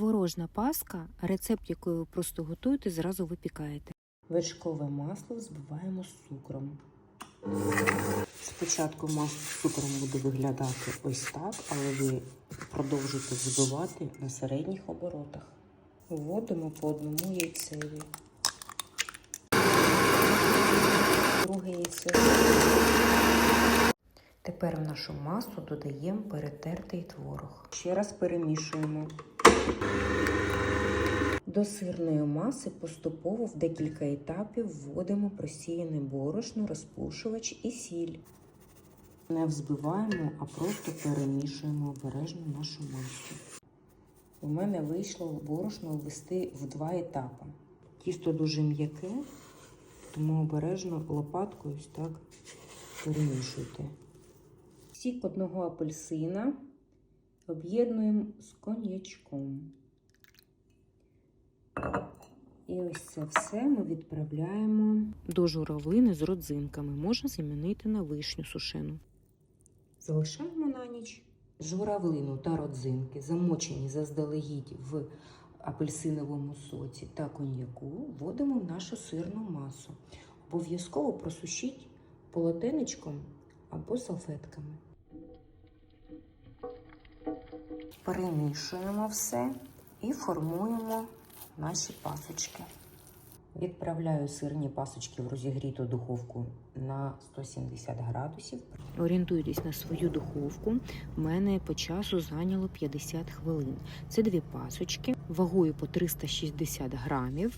Творожна паска, рецепт якої ви просто готуєте, зразу випікаєте. Вершкове масло взбиваємо з цукром. Спочатку масло з цукром буде виглядати ось так, але ви продовжуєте взбивати на середніх оборотах. Вводимо по одному яйцеві. Друге яйце. Тепер в нашу масу додаємо перетертий творог. Ще раз перемішуємо. До сирної маси поступово в декілька етапів вводимо просіяне борошно, розпушувач і сіль. Не взбиваємо, а просто перемішуємо обережно нашу масу. У мене вийшло борошно ввести в два етапи. Тісто дуже м'яке, тому обережно лопаткою ось так перемішуйте. Сік одного апельсина об'єднуємо з коньячком. І ось це все ми відправляємо. До журавлини з родзинками можна замінити на вишню сушену. Залишаємо на ніч журавлину та родзинки, замочені заздалегідь в апельсиновому соці та коньяку, вводимо в нашу сирну масу. Обов'язково просушіть полотенечком або салфетками. Перемішуємо все і формуємо наші пасочки. Відправляю сирні пасочки в розігріту духовку на 170 градусів. Орієнтуйтесь на свою духовку. У мене по часу зайняло 50 хвилин. Це дві пасочки, вагою по 360 грамів.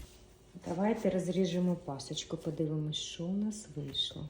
Давайте розріжемо пасочку, подивимось, що у нас вийшло.